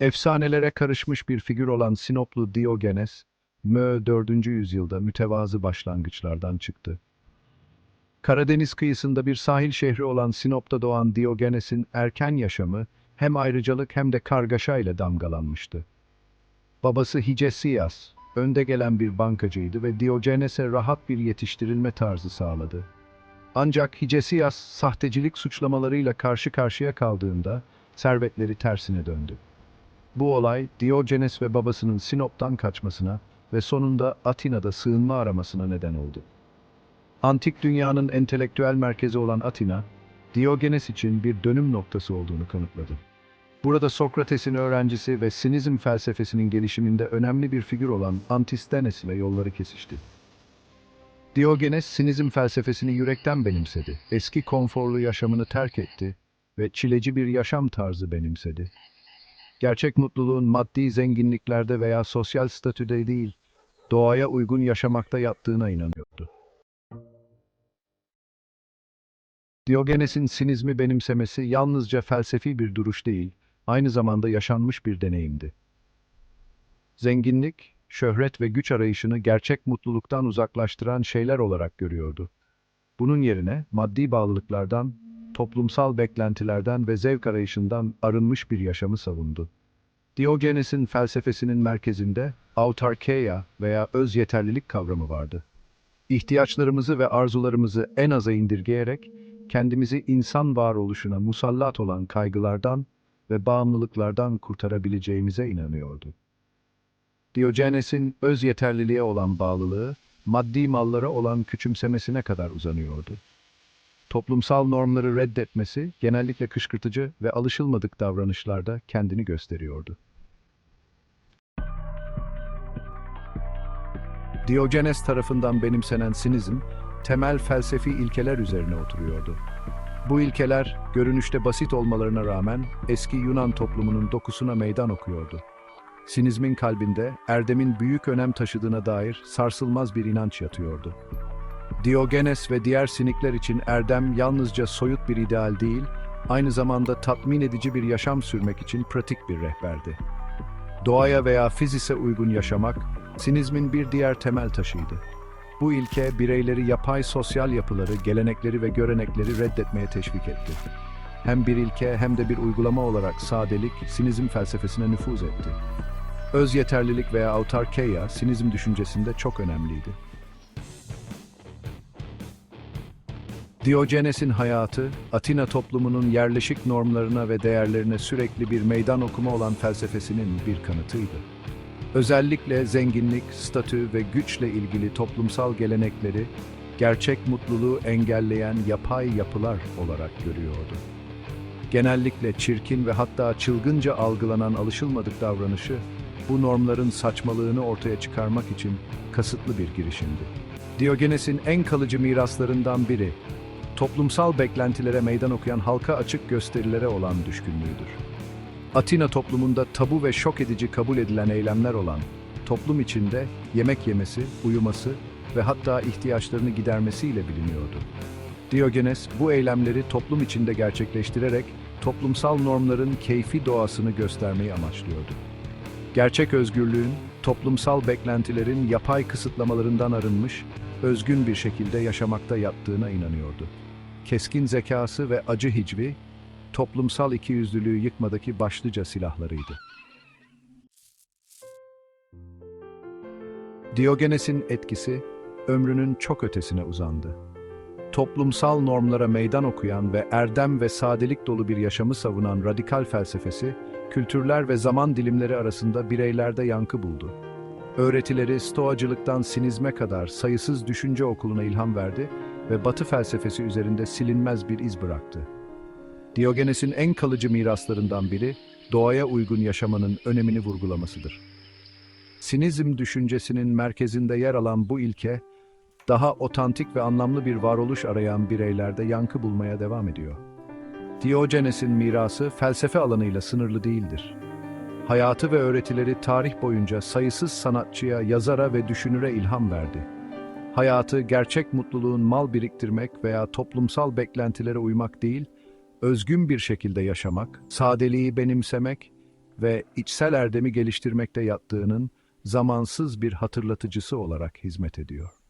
Efsanelere karışmış bir figür olan Sinoplu Diogenes, Mö 4. yüzyılda mütevazı başlangıçlardan çıktı. Karadeniz kıyısında bir sahil şehri olan Sinop'ta doğan Diogenes'in erken yaşamı hem ayrıcalık hem de kargaşa ile damgalanmıştı. Babası Hicesias, önde gelen bir bankacıydı ve Diogenes'e rahat bir yetiştirilme tarzı sağladı. Ancak Hicesias sahtecilik suçlamalarıyla karşı karşıya kaldığında servetleri tersine döndü. Bu olay Diogenes ve babasının Sinop'tan kaçmasına ve sonunda Atina'da sığınma aramasına neden oldu. Antik dünyanın entelektüel merkezi olan Atina, Diogenes için bir dönüm noktası olduğunu kanıtladı. Burada Sokrates'in öğrencisi ve Sinizm felsefesinin gelişiminde önemli bir figür olan Antistenes ile yolları kesişti. Diogenes, Sinizm felsefesini yürekten benimsedi. Eski konforlu yaşamını terk etti ve çileci bir yaşam tarzı benimsedi. Gerçek mutluluğun maddi zenginliklerde veya sosyal statüde değil, doğaya uygun yaşamakta yattığına inanıyordu. Diogenes'in sinizmi benimsemesi yalnızca felsefi bir duruş değil, aynı zamanda yaşanmış bir deneyimdi. Zenginlik, şöhret ve güç arayışını gerçek mutluluktan uzaklaştıran şeyler olarak görüyordu. Bunun yerine maddi bağlılıklardan, toplumsal beklentilerden ve zevk arayışından arınmış bir yaşamı savundu. Diogenes'in felsefesinin merkezinde autarkeia veya öz yeterlilik kavramı vardı. İhtiyaçlarımızı ve arzularımızı en aza indirgeyerek kendimizi insan varoluşuna musallat olan kaygılardan ve bağımlılıklardan kurtarabileceğimize inanıyordu. Diogenes'in öz yeterliliğe olan bağlılığı, maddi mallara olan küçümsemesine kadar uzanıyordu. Toplumsal normları reddetmesi, genellikle kışkırtıcı ve alışılmadık davranışlarda kendini gösteriyordu. Diogenes tarafından benimsenen sinizm, temel felsefi ilkeler üzerine oturuyordu. Bu ilkeler, görünüşte basit olmalarına rağmen eski Yunan toplumunun dokusuna meydan okuyordu. Sinizmin kalbinde erdemin büyük önem taşıdığına dair sarsılmaz bir inanç yatıyordu. Diogenes ve diğer sinikler için erdem yalnızca soyut bir ideal değil, aynı zamanda tatmin edici bir yaşam sürmek için pratik bir rehberdi. Doğaya veya fizise uygun yaşamak, sinizmin bir diğer temel taşıydı. Bu ilke bireyleri yapay sosyal yapıları, gelenekleri ve görenekleri reddetmeye teşvik etti. Hem bir ilke hem de bir uygulama olarak sadelik, sinizm felsefesine nüfuz etti. Öz yeterlilik veya autarkeia, sinizm düşüncesinde çok önemliydi. Diogenes'in hayatı, Atina toplumunun yerleşik normlarına ve değerlerine sürekli bir meydan okuma olan felsefesinin bir kanıtıydı. Özellikle zenginlik, statü ve güçle ilgili toplumsal gelenekleri, gerçek mutluluğu engelleyen yapay yapılar olarak görüyordu. Genellikle çirkin ve hatta çılgınca algılanan alışılmadık davranışı, bu normların saçmalığını ortaya çıkarmak için kasıtlı bir girişimdi. Diogenes'in en kalıcı miraslarından biri, toplumsal beklentilere meydan okuyan halka açık gösterilere olan düşkünlüğüdür. Atina toplumunda tabu ve şok edici kabul edilen eylemler olan, toplum içinde yemek yemesi, uyuması ve hatta ihtiyaçlarını gidermesiyle biliniyordu. Diogenes bu eylemleri toplum içinde gerçekleştirerek toplumsal normların keyfi doğasını göstermeyi amaçlıyordu. Gerçek özgürlüğün, toplumsal beklentilerin yapay kısıtlamalarından arınmış, özgün bir şekilde yaşamakta yattığına inanıyordu. Keskin zekası ve acı hicvi, toplumsal ikiyüzlülüğü yıkmadaki başlıca silahlarıydı. Diogenes'in etkisi, ömrünün çok ötesine uzandı. Toplumsal normlara meydan okuyan ve erdem ve sadelik dolu bir yaşamı savunan radikal felsefesi, kültürler ve zaman dilimleri arasında bireylerde yankı buldu. Öğretileri stoacılıktan sinizme kadar sayısız düşünce okuluna ilham verdi ve Batı felsefesi üzerinde silinmez bir iz bıraktı. Diogenes'in en kalıcı miraslarından biri, doğaya uygun yaşamanın önemini vurgulamasıdır. Sinizm düşüncesinin merkezinde yer alan bu ilke, daha otantik ve anlamlı bir varoluş arayan bireylerde yankı bulmaya devam ediyor. Diogenes'in mirası felsefe alanıyla sınırlı değildir. Hayatı ve öğretileri tarih boyunca sayısız sanatçıya, yazara ve düşünüre ilham verdi. Hayatı gerçek mutluluğun mal biriktirmek veya toplumsal beklentilere uymak değil, özgün bir şekilde yaşamak, sadeliği benimsemek ve içsel erdemi geliştirmekte yattığının zamansız bir hatırlatıcısı olarak hizmet ediyor.